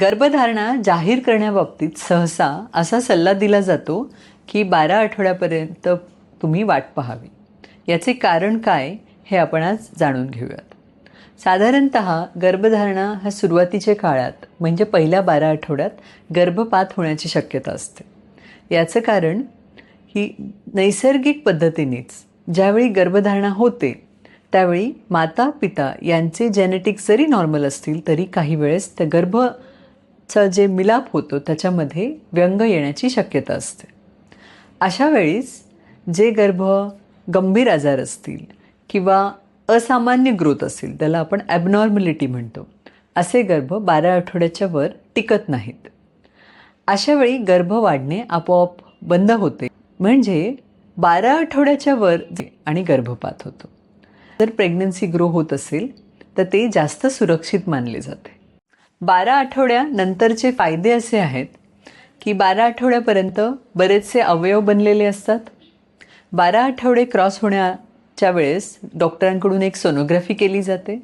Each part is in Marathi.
गर्भधारणा जाहीर करण्याबाबतीत सहसा असा सल्ला दिला जातो की बारा आठवड्यापर्यंत तुम्ही वाट पाहावी. याचे कारण काय हे आपण आज जाणून घेऊयात. साधारणत गर्भधारणा हा सुरुवातीच्या काळात म्हणजे पहिल्या बारा आठवड्यात गर्भपात होण्याची शक्यता असते. याचं कारण ही नैसर्गिक पद्धतीनेच ज्यावेळी गर्भधारणा होते त्यावेळी माता पिता यांचे जेनेटिक्स जरी नॉर्मल असतील तरी काही वेळेस त्या चा जे मिलाप होतो त्याच्यामध्ये व्यंग येण्याची शक्यता असते. अशा वेळीस जे गर्भ गंभीर आजार असतील किंवा असामान्य ग्रोथ असेल त्याला आपण ॲबनॉर्मलिटी म्हणतो असे गर्भ बारा आठवड्याच्या वर टिकत नाहीत. अशा वेळी गर्भ वाढणे आपोआप बंद होते. म्हणजे बारा आठवड्याच्या वर आणि गर्भपात होतो. जर प्रेग्नन्सी ग्रो होत असेल तर ते जास्त सुरक्षित मानले जाते. बारा आठवड्यानंतरचे फायदे असे आहेत की बारा आठवड्यापर्यंत बरेचसे अवयव बनलेले असतात. बारा आठवडे क्रॉस होण्याच्या वेळेस डॉक्टरांकडून एक सोनोग्राफी केली जाते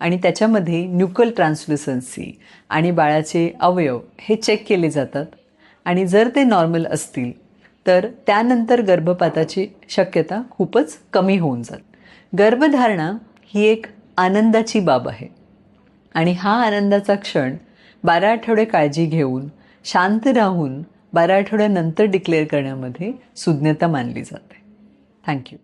आणि त्याच्यामध्ये न्यूकल ट्रान्सल्युसन्सी आणि बाळाचे अवयव हे चेक केले जातात. आणि जर ते नॉर्मल असतील तर त्यानंतर गर्भपाताची शक्यता खूपच कमी होऊन जाते. गर्भधारणा ही एक आनंदाची बाब आहे. आणि हा आनंदाचा क्षण बारा आठवडे काळजी घेऊन शांत राहून बारा आठवड्यानंतर डिक्लेअर करण्यामध्ये सुज्ञता मानली जाते. थँक्यू